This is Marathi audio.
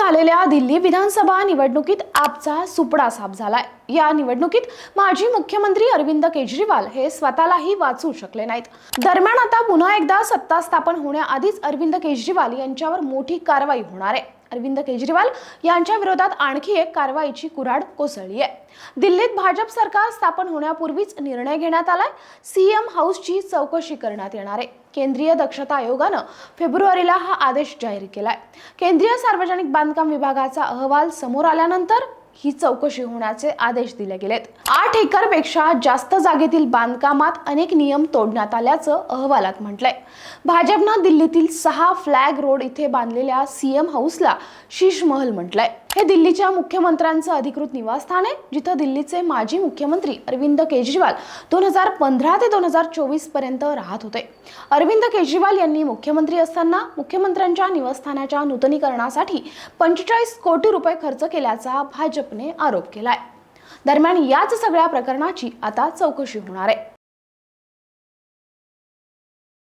झालेल्या दिल्ली विधानसभा निवडणुकीत आपचा सुपडा साफ झालाय. या निवडणुकीत माजी मुख्यमंत्री अरविंद केजरीवाल हे स्वतःलाही वाचू शकले नाहीत. दरम्यान आता पुन्हा एकदा सत्ता स्थापन होण्याआधीच अरविंद केजरीवाल यांच्यावर मोठी कारवाई होणार आहे. अरविंद केजरीवाल यांच्या विरोधात आणखी एक कारवाईची कुऱ्हाड कोसळली आहे. दिल्लीत भाजप सरकार स्थापन होण्यापूर्वीच निर्णय घेण्यात आलाय. सीएम हाऊसची चौकशी करण्यात येणार आहे. केंद्रीय दक्षता आयोगानं फेब्रुवारीला हा आदेश जाहीर केलाय. केंद्रीय सार्वजनिक बांधकाम विभागाचा अहवाल समोर आल्यानंतर ही चौकशी होण्याचे आदेश दिले गेलेत. आठ एकरपेक्षा जास्त जागेतील बांधकामात अनेक नियम तोडण्यात आल्याचं अहवालात म्हटलंय. भाजपनं दिल्लीतील सहा फ्लॅग रोड इथे बांधलेल्या सीएम हाऊसला शीश महल म्हटलंय. हे दिल्लीच्या मुख्यमंत्र्यांचं अधिकृत निवासस्थान आहे जिथं दिल्लीचे माजी मुख्यमंत्री अरविंद केजरीवाल दोन हजार पंधरा ते दोन हजार चोवीसपर्यंत राहत होते. अरविंद केजरीवाल यांनी मुख्यमंत्री असताना मुख्यमंत्र्यांच्या निवासस्थानाच्या नूतनीकरणासाठी पंचेचाळीस कोटी रुपये खर्च केल्याचा भाजपने आरोप केलाय. दरम्यान याच सगळ्या प्रकरणाची आता चौकशी होणार आहे.